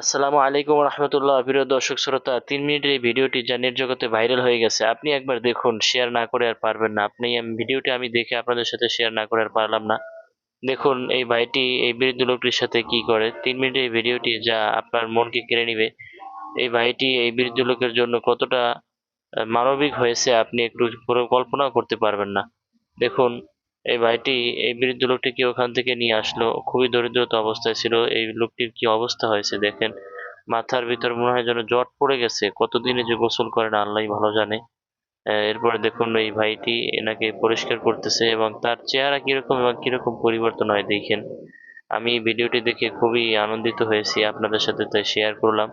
আসসালামু আলাইকুম রহমতুল্লাহ। প্রিয় দর্শক শ্রোতা, তিন মিনিটের এই ভিডিওটি যা জগতে ভাইরাল হয়ে গেছে। আপনি একবার দেখুন শেয়ার না করে আর পারবেন না। আপনি ভিডিওটি আমি দেখে আপনাদের সাথে শেয়ার না করে আর পারলাম না। দেখুন, এই ভাইটি, এই বৃদ্ধ লোকটির সাথে কি করে? তিন মিনিটের এই ভিডিওটি যা আপনার মনকে কেড়ে নিবে। এই ভাইটি, এই বৃদ্ধ লোকের জন্য কতটা মানবিক হয়েছে, আপনি একটু পুরো কল্পনাও করতে পারবেন না। দেখুন এই ভাইটি, এই বৃদ্ধ লোকটিকে ওখান থেকে নিয়ে আসলো? খুবই দরিদ্রতা অবস্থায় ছিল। এই লোকটির কি অবস্থা হয়েছে দেখেন। মাথার ভিতর মনে হয় যেন জট পড়ে গেছে। কতদিনে যে গোসল করে না আল্লাহ ভালো জানে। এরপরে দেখুন এই ভাইটি এনাকে পরিষ্কার করতেছে এবং তার চেহারা কীরকম এবং কীরকম পরিবর্তন হয় দেখেন। আমি ভিডিওটি দেখে খুবই আনন্দিত হয়েছি আপনাদের সাথে তাই শেয়ার করলাম।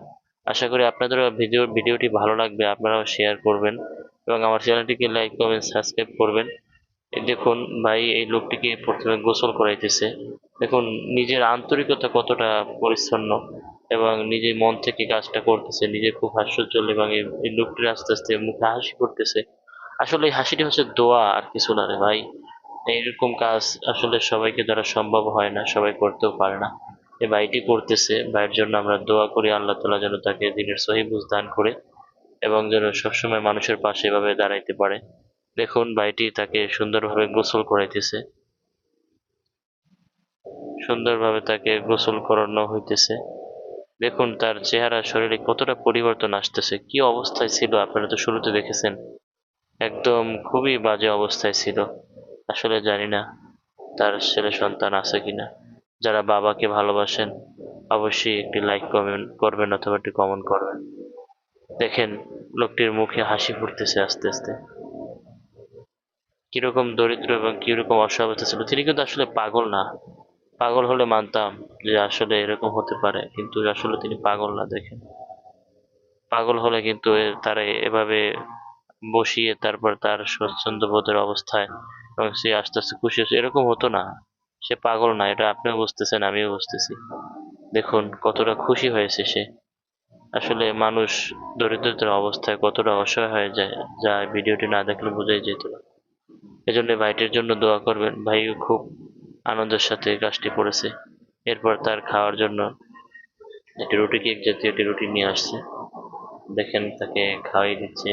আশা করি আপনাদেরও ভিডিও, ভিডিওটি ভালো লাগবে, আপনারাও শেয়ার করবেন এবং আমার চ্যানেলটিকে লাইক কমেন্ট সাবস্ক্রাইব করবেন। দেখুন ভাই, এই লোকটিকে প্রথমে গোসল করাইতেছে। দেখুন, নিজের আন্তরিকতা কতটা পরিচ্ছন্ন এবং নিজে মন থেকে কাজটা করতেছে, নিজে খুব হাস্যোজ্জ্বল এবং এই লোকটির আস্তে আস্তে মুখে হাসি করতেছে আসলে এই হাসিটি হচ্ছে দোয়া আর কিছু না রে ভাই। এইরকম কাজ আসলে সবাইকে দ্বারা সম্ভব হয় না, সবাই করতেও পারে না। এই ভাইটি করতেছে, ভাইয়ের জন্য আমরা দোয়া করি, আল্লাহ তালা যেন তাকে দিনের সহিবুজ দান করে এবং যেন সবসময় মানুষের পাশে এভাবে দাঁড়াইতে পারে। দেখুন, ভাইটি তাকে সুন্দরভাবে গোসল করাইতেছে। সুন্দরভাবে তাকে গোসল করানো হইতেছে। দেখুন, তার চেহারা, শরীরে কতটা পরিবর্তন আসতেছে, কি অবস্থায় ছিল আপনারা তো শুরুতে দেখেছেন। একদম খুবই বাজে অবস্থায় ছিল। আসলে জানি না তার ছেলে সন্তান আছে কিনা। যারা বাবাকে ভালোবাসেন, অবশ্যই একটি লাইক কমেন্ট করবেন অথবা একটি কমেন্ট করবেন। দেখেন, লোকটির মুখে হাসি ফুটতেছে আস্তে আস্তে। কীরকম দরিদ্র এবং কীরকম অসহাবস্থা ছিল। তিনি কিন্তু আসলে পাগল না। পাগল হলে মানতাম যে আসলে এরকম হতে পারে, কিন্তু আসলে তিনি পাগল না, দেখেন। পাগল হলে কিন্তু তারা এভাবে বসিয়ে তারপর তার স্বচ্ছন্দ বোধের অবস্থায় এবং সে আস্তে আস্তে খুশি হচ্ছে এরকম হতো না। সে পাগল না, এটা আপনিও বুঝতেছেন, আমিও বুঝতেছি। দেখুন, কতটা খুশি হয়েছে সে। আসলে মানুষ দরিদ্রতার অবস্থায় কতটা অসহায় হয়ে যায়, যা ভিডিওটি না দেখলে বোঝাই যেত না। এজন্য ভাইটির জন্য দোয়া করবেন। ভাইও খুব আনন্দের সাথে কাজটি করেছে। এরপর তার খাওয়ার জন্য একটি রুটি কেক জাতীয় একটি রুটি নিয়ে আসছে। দেখেন তাকে খাওয়াই দিচ্ছে।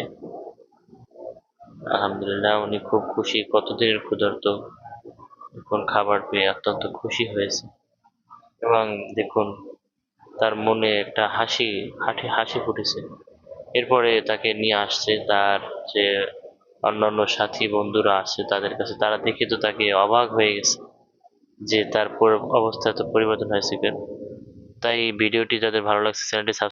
আলহামদুলিল্লাহ, উনি খুব খুশি। কতদিনের ক্ষুধার্ত এখন খাবার পেয়ে অত্যন্ত খুশি হয়েছে। এবং দেখুন, তার মনে একটা হাসি হাসি হাসি ফুটেছে। এরপরে তাকে নিয়ে আসছে তার যে অন্যান্য সাথী বন্ধুরা আছে তাদের কাছে, তারা দেখে তো তাকে অবাক হয়ে গেছে যে তার অবস্থা তো পরিবর্তন হয়েছে কেন। তাই ভিডিওটি যাদের ভালো লাগছে, চ্যানেলটি